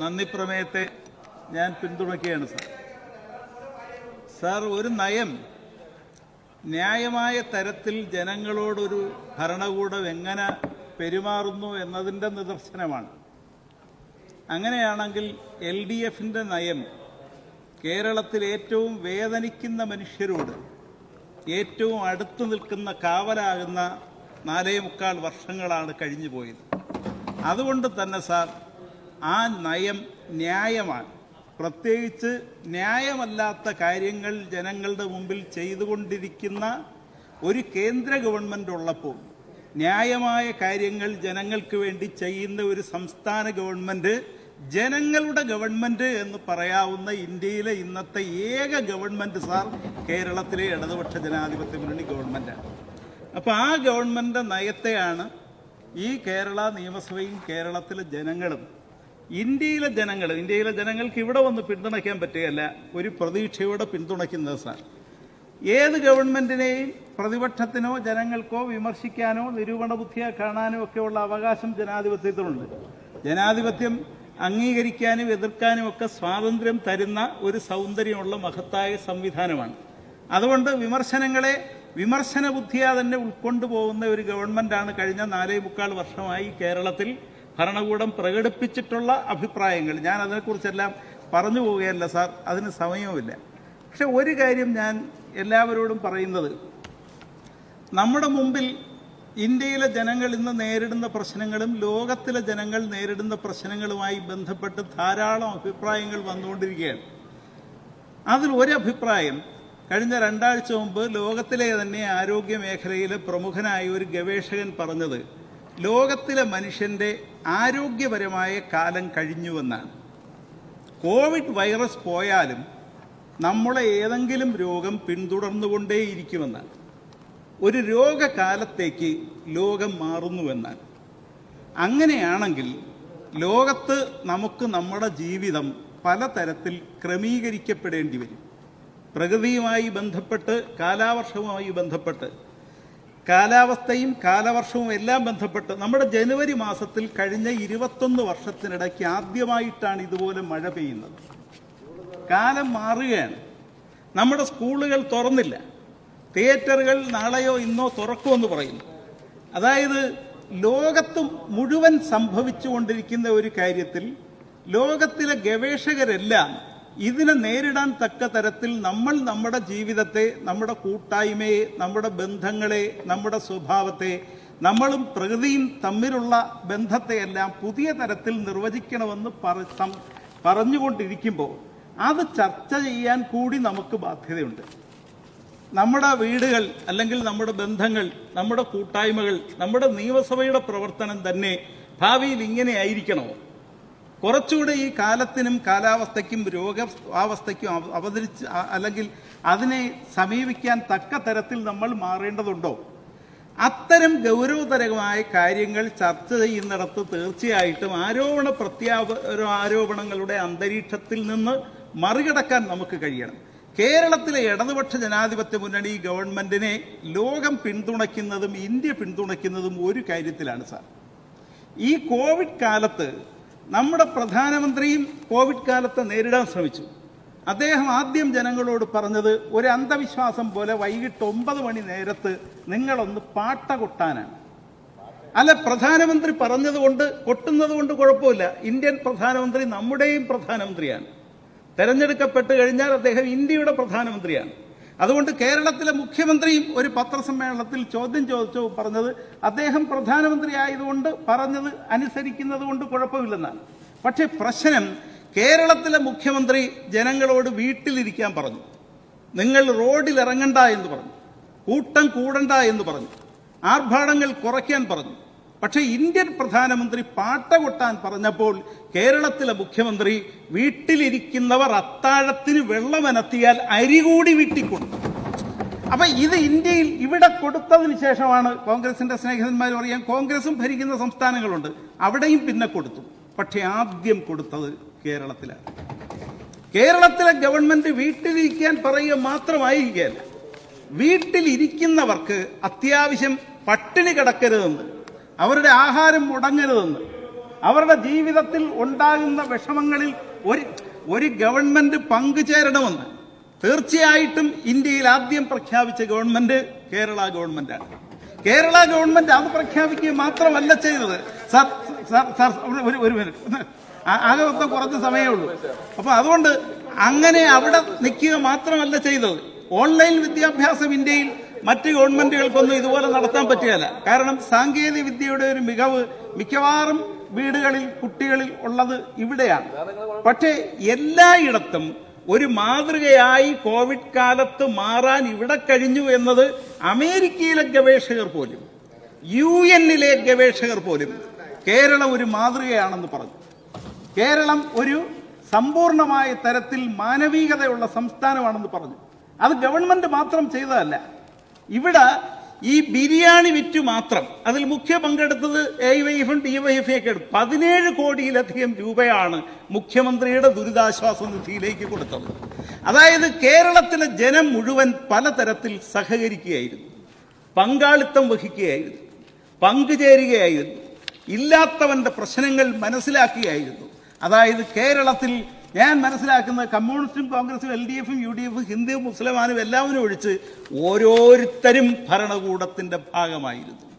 നന്ദി പ്രമേയത്തെ ഞാൻ പിന്തുണയ്ക്കുകയാണ് സാർ. സാർ ഒരു നയം ന്യായമായ തരത്തിൽ ജനങ്ങളോടൊരു ഭരണകൂടം എങ്ങനെ പെരുമാറുന്നു എന്നതിന്റെ നിദർശനമാണ്. അങ്ങനെയാണെങ്കിൽ എൽ ഡി എഫിന്റെ നയം കേരളത്തിൽ ഏറ്റവും വേദനിക്കുന്ന മനുഷ്യരോട് ഏറ്റവും അടുത്തു നിൽക്കുന്ന കാവലാകുന്ന നാലേ മുക്കാൽ വർഷങ്ങളാണ് കഴിഞ്ഞു പോയത് അതുകൊണ്ട് തന്നെ സാർ ആ നയം ന്യായമാണ്. പ്രത്യേകിച്ച് ന്യായമല്ലാത്ത കാര്യങ്ങൾ ജനങ്ങളുടെ മുമ്പിൽ ചെയ്തുകൊണ്ടിരിക്കുന്ന ഒരു കേന്ദ്ര ഗവൺമെന്റ് ഉള്ളപ്പോൾ ന്യായമായ കാര്യങ്ങൾ ജനങ്ങൾക്ക് വേണ്ടി ചെയ്യുന്ന ഒരു സംസ്ഥാന ഗവൺമെന്റ് ജനങ്ങളുടെ ഗവൺമെന്റ് എന്ന് പറയാവുന്ന ഇന്ത്യയിലെ ഇന്നത്തെ ഏക ഗവൺമെന്റ് സാർ കേരളത്തിലെ ഇടതുപക്ഷ ജനാധിപത്യ മുന്നണി ഗവൺമെന്റാണ് അപ്പോൾ ആ ഗവൺമെന്റ് നയത്തെയാണ് ഈ കേരള നിയമസഭയും കേരളത്തിലെ ജനങ്ങളും ഇന്ത്യയിലെ ജനങ്ങൾ ഇന്ത്യയിലെ ജനങ്ങൾക്ക് ഇവിടെ വന്ന് പിന്തുണയ്ക്കാൻ പറ്റുകയല്ല ഒരു പ്രതീക്ഷയോടെ പിന്തുണയ്ക്കുന്നത് സാർ. ഏത് ഗവൺമെന്റിനെയും പ്രതിപക്ഷത്തിനോ ജനങ്ങൾക്കോ വിമർശിക്കാനോ നിരൂപണ ബുദ്ധിയെ കാണാനോ ഒക്കെയുള്ള അവകാശം ജനാധിപത്യത്തിലുണ്ട് ജനാധിപത്യം അംഗീകരിക്കാനും എതിർക്കാനും ഒക്കെ സ്വാതന്ത്ര്യം തരുന്ന ഒരു സൗന്ദര്യമുള്ള മഹത്തായ സംവിധാനമാണ്. അതുകൊണ്ട് വിമർശനങ്ങളെ വിമർശന ബുദ്ധിയാ തന്നെ ഉൾക്കൊണ്ടുപോകുന്ന ഒരു ഗവൺമെന്റാണ് കഴിഞ്ഞ നാലേ മുക്കാൽ വർഷമായി കേരളത്തിൽ ഭരണകൂടം പ്രകടിപ്പിച്ചിട്ടുള്ള അഭിപ്രായങ്ങൾ. ഞാൻ അതിനെക്കുറിച്ചെല്ലാം പറഞ്ഞു പോവുകയല്ല സാർ. അതിന് സമയവുമില്ല. പക്ഷെ ഒരു കാര്യം ഞാൻ എല്ലാവരോടും പറയുന്നത്. നമ്മുടെ മുമ്പിൽ ഇന്ത്യയിലെ ജനങ്ങൾ ഇന്ന് നേരിടുന്ന പ്രശ്നങ്ങളും ലോകത്തിലെ ജനങ്ങൾ നേരിടുന്ന പ്രശ്നങ്ങളുമായി ബന്ധപ്പെട്ട് ധാരാളം അഭിപ്രായങ്ങൾ വന്നുകൊണ്ടിരിക്കുകയാണ്. അതിൽ ഒരു അഭിപ്രായം കഴിഞ്ഞ രണ്ടാഴ്ച മുമ്പ് ലോകത്തിലെ തന്നെ ആരോഗ്യ മേഖലയിലെ പ്രമുഖനായ ഒരു ഗവേഷകൻ പറഞ്ഞത് ലോകത്തിലെ മനുഷ്യന്റെ ആരോഗ്യപരമായ കാലം കഴിഞ്ഞുവെന്നാണ്. കോവിഡ് വൈറസ് പോയാലും നമ്മളെ ഏതെങ്കിലും രോഗം പിന്തുടർന്നുകൊണ്ടേയിരിക്കുമെന്നാണ്. ഒരു രോഗകാലത്തേക്ക് ലോകം മാറുന്നുവെന്നാണ്. അങ്ങനെയാണെങ്കിൽ ലോകത്ത് നമുക്ക് നമ്മുടെ ജീവിതം പലതരത്തിൽ ക്രമീകരിക്കപ്പെടേണ്ടി വരും. പ്രകൃതിയുമായി ബന്ധപ്പെട്ട് കാലാവർഷവുമായി ബന്ധപ്പെട്ട് കാലാവസ്ഥയും കാലവർഷവും എല്ലാം ബന്ധപ്പെട്ട് നമ്മുടെ ജനുവരി മാസത്തിൽ കഴിഞ്ഞ ഇരുപത്തൊന്ന് വർഷത്തിനിടയ്ക്ക് ആദ്യമായിട്ടാണ് ഇതുപോലെ മഴ പെയ്യുന്നത്. കാലം മാറുകയാണ്. നമ്മുടെ സ്കൂളുകൾ തുറന്നില്ല. തിയേറ്ററുകൾ നാളെയോ ഇന്നോ തുറക്കുമെന്ന് പറയുന്നു. അതായത് ലോകത്തും മുഴുവൻ സംഭവിച്ചുകൊണ്ടിരിക്കുന്ന ഒരു കാര്യത്തിൽ ലോകത്തിലെ ഗവേഷകരെല്ലാം ഇതിനെ നേരിടാൻ തക്ക തരത്തിൽ നമ്മൾ നമ്മുടെ ജീവിതത്തെ നമ്മുടെ കൂട്ടായ്മയെ നമ്മുടെ ബന്ധങ്ങളെ നമ്മുടെ സ്വഭാവത്തെ നമ്മളും പ്രകൃതിയും തമ്മിലുള്ള ബന്ധത്തെയെല്ലാം പുതിയ തരത്തിൽ നിർവചിക്കണമെന്ന് പറഞ്ഞുകൊണ്ടിരിക്കുമ്പോൾ അത് ചർച്ച ചെയ്യാൻ കൂടി നമുക്ക് ബാധ്യതയുണ്ട്. നമ്മുടെ വീടുകൾ അല്ലെങ്കിൽ നമ്മുടെ ബന്ധങ്ങൾ നമ്മുടെ കൂട്ടായ്മകൾ നമ്മുടെ നിയമസഭയുടെ പ്രവർത്തനം തന്നെ ഭാവിയിൽ ഇങ്ങനെ ആയിരിക്കണോ? കുറച്ചുകൂടെ ഈ കാലത്തിനും കാലാവസ്ഥയ്ക്കും രോഗാവസ്ഥയ്ക്കും അവ- അവതരിച്ച് അല്ലെങ്കിൽ അതിനെ സമീപിക്കാൻ തക്ക തരത്തിൽ നമ്മൾ മാറേണ്ടതുണ്ടോ? അത്തരം ഗൗരവതരമായ കാര്യങ്ങൾ ചർച്ച ചെയ്യുന്നിടത്ത് തീർച്ചയായിട്ടും ആരോപണ പ്രത്യാപ ആരോപണങ്ങളുടെ അന്തരീക്ഷത്തിൽ നിന്ന് മറികടക്കാൻ നമുക്ക് കഴിയണം. കേരളത്തിലെ ഇടതുപക്ഷ ജനാധിപത്യ മുന്നണി ഗവൺമെന്റിനെ ലോകം പിന്തുണയ്ക്കുന്നതും ഇന്ത്യ പിന്തുണയ്ക്കുന്നതും ഒരു കാര്യത്തിലാണ് സാർ. ഈ കോവിഡ് കാലത്ത് നമ്മുടെ പ്രധാനമന്ത്രിയും കോവിഡ് കാലത്ത് നേരിടാൻ ശ്രമിച്ചു. അദ്ദേഹം ആദ്യം ജനങ്ങളോട് പറഞ്ഞത് ഒരു അന്ധവിശ്വാസം പോലെ വൈകിട്ട് ഒമ്പത് മണി നേരത്ത് നിങ്ങളൊന്ന് പാട്ട കൊട്ടാനാണ്. അല്ല പ്രധാനമന്ത്രി പറഞ്ഞതുകൊണ്ട് കൊട്ടുന്നത് കൊണ്ട് കുഴപ്പമില്ല. ഇന്ത്യൻ പ്രധാനമന്ത്രി നമ്മുടെയും പ്രധാനമന്ത്രിയാണ്. തെരഞ്ഞെടുക്കപ്പെട്ട് കഴിഞ്ഞാൽ അദ്ദേഹം ഇന്ത്യയുടെ പ്രധാനമന്ത്രിയാണ്. അതുകൊണ്ട് കേരളത്തിലെ മുഖ്യമന്ത്രിയും ഒരു പത്രസമ്മേളനത്തിൽ ചോദ്യം ചോദിച്ചു പറഞ്ഞത് അദ്ദേഹം പ്രധാനമന്ത്രി ആയതുകൊണ്ട് പറഞ്ഞത് അനുസരിക്കുന്നത് കൊണ്ട് കുഴപ്പമില്ലെന്നാണ്. പക്ഷേ പ്രശ്നം കേരളത്തിലെ മുഖ്യമന്ത്രി ജനങ്ങളോട് വീട്ടിലിരിക്കാൻ പറഞ്ഞു. നിങ്ങൾ റോഡിൽ ഇറങ്ങണ്ട എന്ന് പറഞ്ഞു. കൂട്ടം കൂടണ്ട എന്ന് പറഞ്ഞു. ആർഭാടങ്ങൾ കുറയ്ക്കാൻ പറഞ്ഞു. പക്ഷേ ഇന്ത്യൻ പ്രധാനമന്ത്രി പാട്ട കൊട്ടാൻ പറഞ്ഞപ്പോൾ കേരളത്തിലെ മുഖ്യമന്ത്രി വീട്ടിലിരിക്കുന്നവർ അത്താഴത്തിന് വെള്ളമനത്തിയാൽ അരി കൂടി വീട്ടിൽ കൊടുത്തു അപ്പൊ ഇത് ഇന്ത്യയിൽ ഇവിടെ കൊടുത്തതിന് ശേഷമാണ് കോൺഗ്രസിന്റെ സ്നേഹിതന്മാർ പറയാൻ കോൺഗ്രസും ഭരിക്കുന്ന സംസ്ഥാനങ്ങളുണ്ട്. അവിടെയും പിന്നെ കൊടുത്തു. പക്ഷെ ആദ്യം കൊടുത്തത് കേരളത്തിലാണ്. കേരളത്തിലെ ഗവൺമെന്റ് വീട്ടിലിരിക്കാൻ പറയുക മാത്രമായിരിക്കുകയല്ല. വീട്ടിലിരിക്കുന്നവർക്ക് അത്യാവശ്യം പട്ടിണി കിടക്കരുതെന്ന് അവരുടെ ആഹാരം മുടങ്ങരുതെന്ന്. അവരുടെ ജീവിതത്തിൽ ഉണ്ടാകുന്ന വിഷമങ്ങളിൽ ഒരു ഒരു ഗവൺമെന്റ് പങ്കുചേരണമെന്ന്. തീർച്ചയായിട്ടും ഇന്ത്യയിൽ ആദ്യം പ്രഖ്യാപിച്ച ഗവൺമെന്റ് കേരള ഗവൺമെന്റാണ്. കേരള ഗവൺമെന്റ് അത് പ്രഖ്യാപിക്കുക മാത്രമല്ല ചെയ്തത്. സർ സാർ ഒരു- ഒരു മിനിറ്റ്. ആകെ മൊത്തം കുറച്ച് സമയമേ ഉള്ളൂ. അപ്പൊ അതുകൊണ്ട് അങ്ങനെ അവിടെ നിൽക്കുക മാത്രമല്ല ചെയ്തത്. ഓൺലൈൻ വിദ്യാഭ്യാസം ഇന്ത്യയിൽ മറ്റ് ഗവൺമെന്റുകൾക്കൊന്നും ഇതുപോലെ നടത്താൻ പറ്റുകയില്ല. കാരണം സാങ്കേതിക വിദ്യയുടെ ഒരു മികവ് മിക്കവാറും വീടുകളിൽ കുട്ടികളിൽ ഉള്ളത് ഇവിടെയാണ്. പക്ഷേ എല്ലായിടത്തും ഒരു മാതൃകയായി കോവിഡ് കാലത്ത് മാറാൻ ഇവിടെ കഴിഞ്ഞു എന്നത് അമേരിക്കയിലെ ഗവേഷകർ പോലും യു എന്നിലെ ഗവേഷകർ പോലും കേരളം ഒരു മാതൃകയാണെന്ന് പറഞ്ഞു. കേരളം ഒരു സമ്പൂർണമായ തരത്തിൽ മാനവികതയുള്ള സംസ്ഥാനമാണെന്ന് പറഞ്ഞു. അത് ഗവൺമെന്റ് മാത്രം ചെയ്തതല്ല. ഇവിടെ ഈ ബിരിയാണി വിറ്റു മാത്രം അതിൽ മുഖ്യ പങ്കെടുത്തത് എ വൈഫും ഡി വൈഫും ഒക്കെ എടുത്തു. പതിനേഴ് കോടിയിലധികം രൂപയാണ് മുഖ്യമന്ത്രിയുടെ ദുരിതാശ്വാസ നിധിയിലേക്ക് കൊടുത്തത്. അതായത് കേരളത്തിലെ ജനം മുഴുവൻ പലതരത്തിൽ സഹകരിക്കുകയായിരുന്നു. പങ്കാളിത്തം വഹിക്കുകയായിരുന്നു. പങ്കുചേരുകയായിരുന്നു. ഇല്ലാത്തവന്റെ പ്രശ്നങ്ങൾ മനസ്സിലാക്കുകയായിരുന്നു. അതായത് കേരളത്തിൽ ഞാൻ മനസ്സിലാക്കുന്നത് കമ്മ്യൂണിസ്റ്റും കോൺഗ്രസും എൽ ഡി എഫും യു ഡി എഫും ഹിന്ദു മുസ്ലിമാനും എല്ലാവരും ഒഴിച്ച് ഓരോരുത്തരും ഭരണകൂടത്തിന്റെ ഭാഗമായിരുന്നു.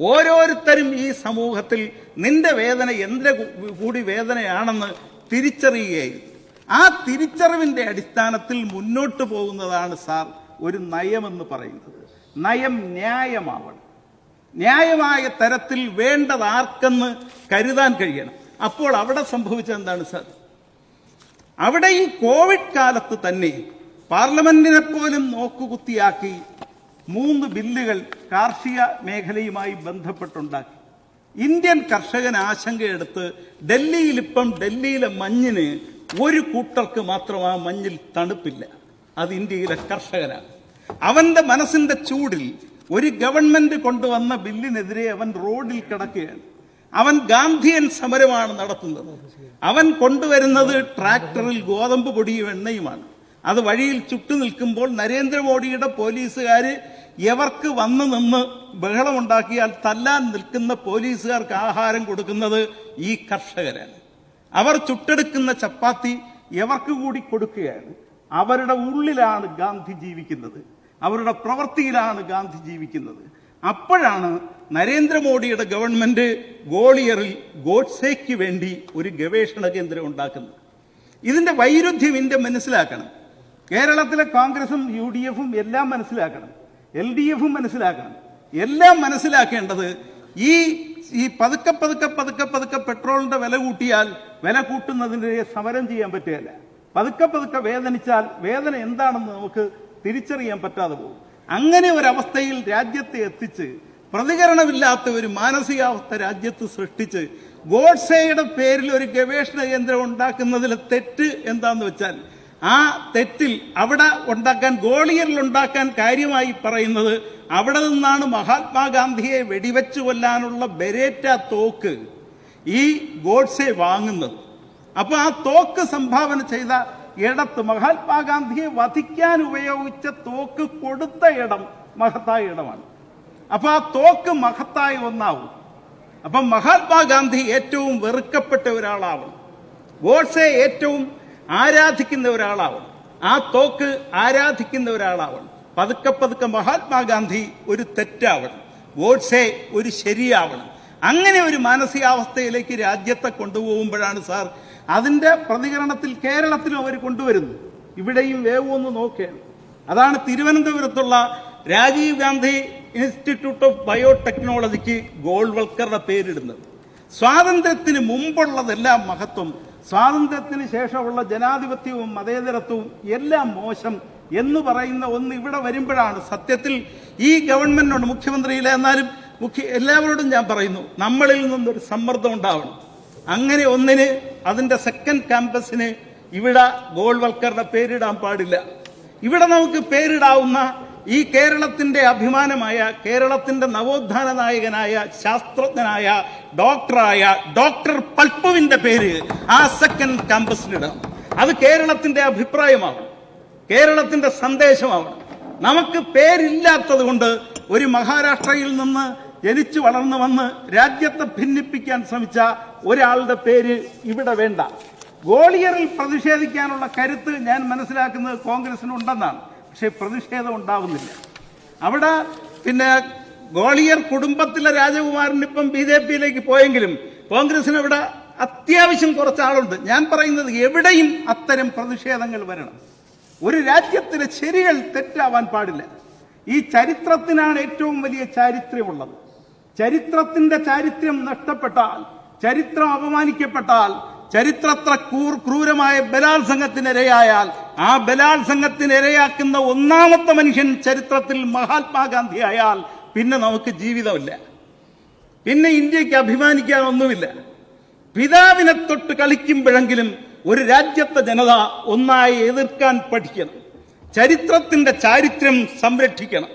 ഓരോരുത്തരും ഈ സമൂഹത്തിൽ നിന്റെ വേദന കൂ- കൂടി വേദനയാണെന്ന് തിരിച്ചറിയുകയായിരുന്നു. ആ തിരിച്ചറിവിന്റെ അടിസ്ഥാനത്തിൽ മുന്നോട്ട് പോകുന്നതാണ് സാർ ഒരു നയമെന്ന് പറയുന്നത്. നയം ന്യായമാവണം. ന്യായമായ തരത്തിൽ വേണ്ടത് ആർക്കെന്ന് കരുതാൻ കഴിയണം. അപ്പോൾ അവിടെ സംഭവിച്ചെന്താണ് സാർ? അവിടെ ഈ കോവിഡ് കാലത്ത് തന്നെ പാർലമെന്റിനെ പോലും നോക്കുകുത്തിയാക്കി മൂന്ന് ബില്ലുകൾ കാർഷിക മേഖലയുമായി ബന്ധപ്പെട്ടുണ്ടാക്കി. ഇന്ത്യൻ കർഷകൻ ആശങ്കയെടുത്ത് ഡൽഹിയിൽ ഇപ്പം ഡൽഹിയിലെ മഞ്ഞിന് ഒരു കൂട്ടർക്ക് മാത്രം ആ മഞ്ഞിൽ തണുപ്പില്ല. അത് ഇന്ത്യയിലെ കർഷകനാണ്. അവന്റെ മനസ്സിന്റെ ചൂടിൽ ഒരു ഗവൺമെന്റ് കൊണ്ടുവന്ന ബില്ലിനെതിരെ അവൻ റോഡിൽ കിടക്കുകയാണ്. അവൻ ഗാന്ധിയൻ സമരമാണ് നടത്തുന്നത്. അവൻ കൊണ്ടുവരുന്നത് ട്രാക്ടറിൽ ഗോതമ്പ് പൊടിയും എണ്ണയുമാണ്. അത് വഴിയിൽ ചുട്ടു നിൽക്കുമ്പോൾ നരേന്ദ്രമോദിയുടെ പോലീസുകാർ എവർക്ക് വന്നു നിന്ന് ബഹളമുണ്ടാക്കിയാൽ തല്ലാൻ നിൽക്കുന്ന പോലീസുകാർക്ക് ആഹാരം കൊടുക്കുന്നത് ഈ കർഷകരാണ്. അവർ ചുട്ടെടുക്കുന്ന ചപ്പാത്തി എവർക്ക് കൂടി കൊടുക്കുകയാണ്. അവരുടെ ഉള്ളിലാണ് ഗാന്ധി ജീവിക്കുന്നത്. അവരുടെ പ്രവൃത്തിയിലാണ് ഗാന്ധി ജീവിക്കുന്നത്. അപ്പോഴാണ് നരേന്ദ്രമോദിയുടെ ഗവൺമെന്റ് ഗോളിയറിൽ ഗോഡ്സേക്ക് വേണ്ടി ഒരു ഗവേഷണ കേന്ദ്രം ഉണ്ടാക്കുന്നത്. ഇതിന്റെ വൈരുദ്ധ്യം ഇന്ത്യ മനസ്സിലാക്കണം. കേരളത്തിലെ കോൺഗ്രസും യു ഡി എഫും എല്ലാം മനസ്സിലാക്കണം. എൽ ഡി എഫും മനസ്സിലാക്കണം. എല്ലാം മനസ്സിലാക്കേണ്ടത് ഈ ഈ പതുക്കെ പതുക്കെ പതുക്കെ പതുക്കെ പെട്രോളിന്റെ വില കൂട്ടിയാൽ വില കൂട്ടുന്നതിനെതിരെ സമരം ചെയ്യാൻ പറ്റുകയില്ല. പതുക്കെ പതുക്കെ വേദനിച്ചാൽ വേദന എന്താണെന്ന് നമുക്ക് തിരിച്ചറിയാൻ പറ്റാതെ പോകും. അങ്ങനെ ഒരവസ്ഥയിൽ രാജ്യത്തെ എത്തിച്ച് പ്രതികരണമില്ലാത്ത ഒരു മാനസികാവസ്ഥ രാജ്യത്ത് സൃഷ്ടിച്ച് ഗോഡ്സേയുടെ പേരിൽ ഒരു ഗവേഷണ കേന്ദ്രം ഉണ്ടാക്കുന്നതിലെ തെറ്റ് എന്താന്ന് വെച്ചാൽ ആ തെറ്റിൽ അവിടെ ഉണ്ടാക്കാൻ ഗോളിയറിൽ ഉണ്ടാക്കാൻ കാര്യമായി പറയുന്നത് അവിടെ നിന്നാണ് മഹാത്മാഗാന്ധിയെ വെടിവെച്ചു കൊല്ലാനുള്ള ബെരേറ്റ തോക്ക് ഈ ഗോഡ്സെ വാങ്ങുന്നത്. അപ്പൊ ആ തോക്ക് സംഭാവന ചെയ്ത ഇടത്ത് മഹാത്മാഗാന്ധിയെ വധിക്കാൻ ഉപയോഗിച്ച തോക്ക് കൊടുത്ത ഇടം മഹത്തായ ഇടമാണ്. അപ്പൊ ആ തോക്ക് മഹത്തായ ഒന്നാവും. അപ്പം മഹാത്മാഗാന്ധി ഏറ്റവും വെറുക്കപ്പെട്ട ഒരാളാവണം. ഗോഡ്സെ ഏറ്റവും ആരാധിക്കുന്ന ഒരാളാവണം. ആ തോക്ക് ആരാധിക്കുന്ന ഒരാളാവണം. പതുക്കെ പതുക്കെ മഹാത്മാഗാന്ധി ഒരു തെറ്റാവണം. ഗോഡ്സെ ഒരു ശരിയാവണം. അങ്ങനെ ഒരു മാനസികാവസ്ഥയിലേക്ക് രാജ്യത്തെ കൊണ്ടുപോകുമ്പോഴാണ് സാർ അതിന്റെ പ്രതികരണത്തിൽ കേരളത്തിലും അവർ കൊണ്ടുവരുന്നു. ഇവിടെയും ഒന്ന് നോക്കുകയാണ് അതാണ് തിരുവനന്തപുരത്തുള്ള രാജീവ് ഗാന്ധി ഇൻസ്റ്റിറ്റ്യൂട്ട് ഓഫ് ബയോടെക്നോളജിക്ക് ഗോൾവൽക്കറുടെ പേരിടുന്നത്. സ്വാതന്ത്ര്യത്തിന് മുമ്പുള്ളതെല്ലാം മഹത്വം. സ്വാതന്ത്ര്യത്തിന് ശേഷമുള്ള ജനാധിപത്യവും മതേതരത്വവും എല്ലാം മോശം എന്ന് പറയുന്ന ഒന്ന് ഇവിടെ വരുമ്പോഴാണ് സത്യത്തിൽ ഈ ഗവൺമെന്റിനോട് മുഖ്യമന്ത്രിയിലെ എന്നാലും മുഖ്യ എല്ലാവരോടും ഞാൻ പറയുന്നു. നമ്മളിൽ നിന്നൊരു സമ്മർദ്ദം ഉണ്ടാവണം. അങ്ങനെ ഒന്നിന് അതിന്റെ സെക്കൻഡ് ക്യാമ്പസിന് ഇവിടെ ഗോൾവൽക്കറുടെ പേരിടാൻ പാടില്ല. ഇവിടെ നമുക്ക് പേരിടാവുന്ന ഈ കേരളത്തിന്റെ അഭിമാനമായ കേരളത്തിന്റെ നവോത്ഥാന നായകനായ ശാസ്ത്രജ്ഞനായ ഡോക്ടറായ ഡോക്ടർ പൽപ്പുവിന്റെ പേര് ആ സെക്കൻഡ് ക്യാമ്പസിനിടാം അത് കേരളത്തിന്റെ അഭിപ്രായമാവണം. കേരളത്തിന്റെ സന്ദേശമാവണം. നമുക്ക് പേരില്ലാത്തത് കൊണ്ട് ഒരു മഹാരാഷ്ട്രയിൽ നിന്ന് ജനിച്ചു വളർന്നു വന്ന് രാജ്യത്തെ ഭിന്നിപ്പിക്കാൻ ശ്രമിച്ച ഒരാളുടെ പേര് ഇവിടെ വേണ്ട. ഗോളിയറിൽ പ്രതിഷേധിക്കാനുള്ള കരുത്ത് ഞാൻ മനസ്സിലാക്കുന്നത് കോൺഗ്രസിനുണ്ടെന്നാണ്. പക്ഷേ പ്രതിഷേധം ഉണ്ടാവുന്നില്ല. അവിടെ പിന്നെ ഗോളിയർ കുടുംബത്തിലെ രാജകുമാരൻ ബി ജെ പിയിലേക്ക് പോയെങ്കിലും കോൺഗ്രസിന് ഇവിടെ അത്യാവശ്യം കുറച്ച് ആളുണ്ട് ഞാൻ പറയുന്നത് എവിടെയും അത്തരം പ്രതിഷേധങ്ങൾ വരണം. ഒരു രാജ്യത്തിലെ ശരികൾ തെറ്റാവാൻ പാടില്ല. ഈ ചരിത്രത്തിനാണ് ഏറ്റവും വലിയ ചാരിത്ര്യമുള്ളത്. ചരിത്രത്തിന്റെ ചാരിത്രം നഷ്ടപ്പെട്ടാൽ ചരിത്രം അപമാനിക്കപ്പെട്ടാൽ ചരിത്രത്ര ക്രൂർ ക്രൂരമായ ബലാത്സംഗത്തിനിരയായാൽ ആ ബലാത്സംഗത്തിനിരയാക്കുന്ന ഒന്നാമത്തെ മനുഷ്യൻ ചരിത്രത്തിൽ മഹാത്മാഗാന്ധി ആയാൽ പിന്നെ നമുക്ക് ജീവിതമില്ല. പിന്നെ ഇന്ത്യയ്ക്ക് അഭിമാനിക്കാൻ ഒന്നുമില്ല പിതാവിനെ തൊട്ട് കളിക്കുമ്പോഴെങ്കിലും ഒരു രാജ്യത്തെ ജനത ഒന്നായി എതിർക്കാൻ പഠിക്കണം. ചരിത്രത്തിന്റെ ചാരിത്രം സംരക്ഷിക്കണം.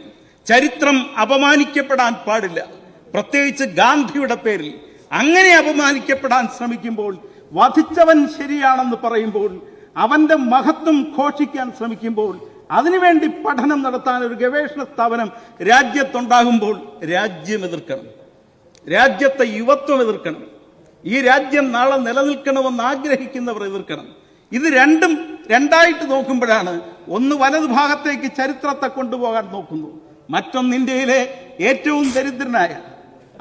ചരിത്രം അപമാനിക്കപ്പെടാൻ പാടില്ല. പ്രത്യേകിച്ച് ഗാന്ധിയുടെ പേരിൽ അങ്ങനെ അപമാനിക്കപ്പെടാൻ ശ്രമിക്കുമ്പോൾ വധിച്ചവൻ ശരിയാണെന്ന് പറയുമ്പോൾ അവന്റെ മഹത്വം ഘോഷിക്കാൻ ശ്രമിക്കുമ്പോൾ അതിനുവേണ്ടി പഠനം നടത്താൻ ഒരു ഗവേഷണ സ്ഥാപനം രാജ്യത്തുണ്ടാകുമ്പോൾ രാജ്യം എതിർക്കണം. രാജ്യത്തെ യുവത്വം എതിർക്കണം. ഈ രാജ്യം നാളെ നിലനിൽക്കണമെന്ന് ആഗ്രഹിക്കുന്നവർ എതിർക്കണം. ഇത് രണ്ടും രണ്ടായിട്ട് നോക്കുമ്പോഴാണ് ഒന്ന് വലതു ഭാഗത്തേക്ക് ചരിത്രത്തെ കൊണ്ടുപോകാൻ നോക്കുന്നു. മറ്റൊന്ന് ഇന്ത്യയിലെ ഏറ്റവും ദരിദ്രനായ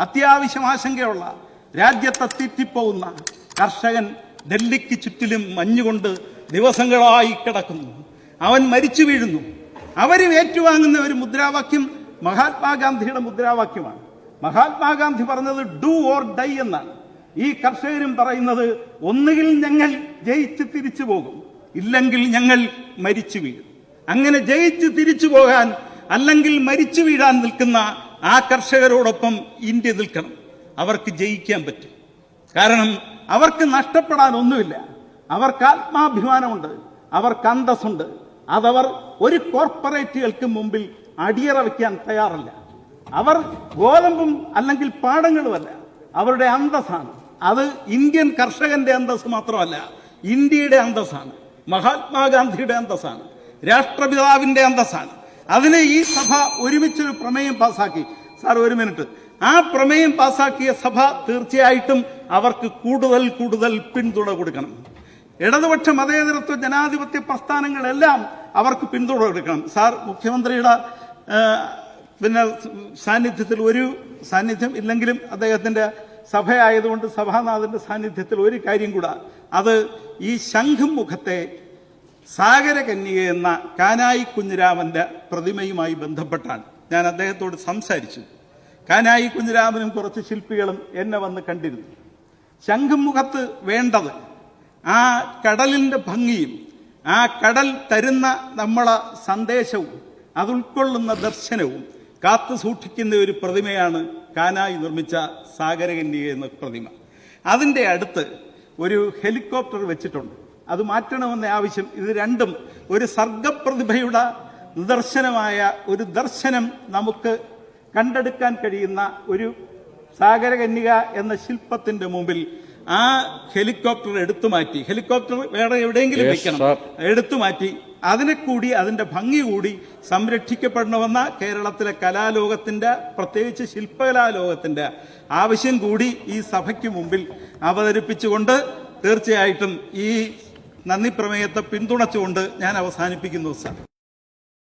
അത്യാവശ്യം ആശങ്കയുള്ള രാജ്യത്തെ തെറ്റിപ്പോകുന്ന കർഷകൻ ഡൽഹിക്ക് ചുറ്റിലും മഞ്ഞുകൊണ്ട് ദിവസങ്ങളായി കിടക്കുന്നു. അവൻ മരിച്ചു വീഴുന്നു. അവരും ഏറ്റുവാങ്ങുന്ന ഒരു മുദ്രാവാക്യം മഹാത്മാഗാന്ധിയുടെ മുദ്രാവാക്യമാണ്. മഹാത്മാഗാന്ധി പറഞ്ഞത് ഡു ഓർ ഡൈ എന്നാണ്. ഈ കർഷകരും പറയുന്നത് ഒന്നുകിൽ ഞങ്ങൾ ജയിച്ച് തിരിച്ചു പോകും. ഇല്ലെങ്കിൽ ഞങ്ങൾ മരിച്ചു വീഴും. അങ്ങനെ ജയിച്ച് തിരിച്ചു പോകാൻ അല്ലെങ്കിൽ മരിച്ചു വീഴാൻ നിൽക്കുന്ന ആ കർഷകരോടൊപ്പം ഇന്ത്യ നിൽക്കണം. അവർക്ക് ജയിക്കാൻ പറ്റും. കാരണം അവർക്ക് നഷ്ടപ്പെടാൻ ഒന്നുമില്ല അവർക്ക് ആത്മാഭിമാനമുണ്ട്. അവർക്ക് അന്തസ്സുണ്ട്. അതവർ ഒരു കോർപ്പറേറ്റുകൾക്ക് മുമ്പിൽ അടിയറ വയ്ക്കാൻ തയ്യാറല്ല. അവർ ഗോതമ്പും അല്ലെങ്കിൽ പാടങ്ങളുമല്ല. അവരുടെ അന്തസ്സാണ്. അത് ഇന്ത്യൻ കർഷകന്റെ അന്തസ് മാത്രമല്ല ഇന്ത്യയുടെ അന്തസ്സാണ്. മഹാത്മാഗാന്ധിയുടെ അന്തസ്സാണ്. രാഷ്ട്രപിതാവിന്റെ അന്തസ്സാണ്. അതിന് ഈ സഭ ഒരുമിച്ചൊരു പ്രമേയം പാസാക്കി. സാർ ഒരു മിനിറ്റ്. ആ പ്രമേയം പാസാക്കിയ സഭ തീർച്ചയായിട്ടും അവർക്ക് കൂടുതൽ കൂടുതൽ പിന്തുണ കൊടുക്കണം. ഇടതുപക്ഷ മതേതരത്വ ജനാധിപത്യ പ്രസ്ഥാനങ്ങളെല്ലാം അവർക്ക് പിന്തുണ കൊടുക്കണം. സാർ മുഖ്യമന്ത്രിയുടെ പിന്നെ സാന്നിധ്യത്തിൽ ഒരു സാന്നിധ്യം ഇല്ലെങ്കിലും അദ്ദേഹത്തിന്റെ സഭയായതുകൊണ്ട് സഭാനാഥന്റെ സാന്നിധ്യത്തിൽ ഒരു കാര്യം കൂടാ. അത് ഈ ശംഖും മുഖത്തെ സാഗരകന്യക എന്ന കാനായി കുഞ്ഞിരാമന്റെ പ്രതിമയുമായി ബന്ധപ്പെട്ടാണ്. ഞാൻ അദ്ദേഹത്തോട് സംസാരിച്ചു. കാനായി കുഞ്ഞിരാമനും കുറച്ച് ശില്പികളും എന്നെ വന്ന് കണ്ടിരുന്നു. ശംഖുമുഖത്ത് വേണ്ടത് ആ കടലിന്റെ ഭംഗിയും ആ കടൽ തരുന്ന നമ്മളെ സന്ദേശവും അത് ഉൾക്കൊള്ളുന്ന ദർശനവും കാത്തു സൂക്ഷിക്കുന്ന ഒരു പ്രതിമയാണ് കാനായി നിർമ്മിച്ച സാഗരകന്യക എന്ന പ്രതിമ. അതിന്റെ അടുത്ത് ഒരു ഹെലികോപ്റ്റർ വെച്ചിട്ടുണ്ട്. അത് മാറ്റണമെന്ന ആവശ്യം. ഇത് രണ്ടും ഒരു സർഗപ്രതിഭയുടെ നിദർശനമായ ഒരു ദർശനം നമുക്ക് കണ്ടെടുക്കാൻ കഴിയുന്ന ഒരു സാഗരകന്യക എന്ന ശില്പത്തിന്റെ മുമ്പിൽ ആ ഹെലികോപ്റ്റർ എടുത്തു മാറ്റി. ഹെലികോപ്റ്റർ വേറെ എവിടെയെങ്കിലും വയ്ക്കണം വെക്കണം. എടുത്തു മാറ്റി. അതിനെ കൂടി അതിന്റെ ഭംഗി കൂടി സംരക്ഷിക്കപ്പെടണമെന്ന കേരളത്തിലെ കലാലോകത്തിന്റെ പ്രത്യേകിച്ച് ശില്പകലാലോകത്തിന്റെ ആവശ്യം കൂടി ഈ സഭയ്ക്ക് മുമ്പിൽ അവതരിപ്പിച്ചുകൊണ്ട് തീർച്ചയായിട്ടും ഈ നന്ദി പ്രമേയത്തെ പിന്തുണച്ചുകൊണ്ട് ഞാൻ അവസാനിപ്പിക്കുന്നു സാർ.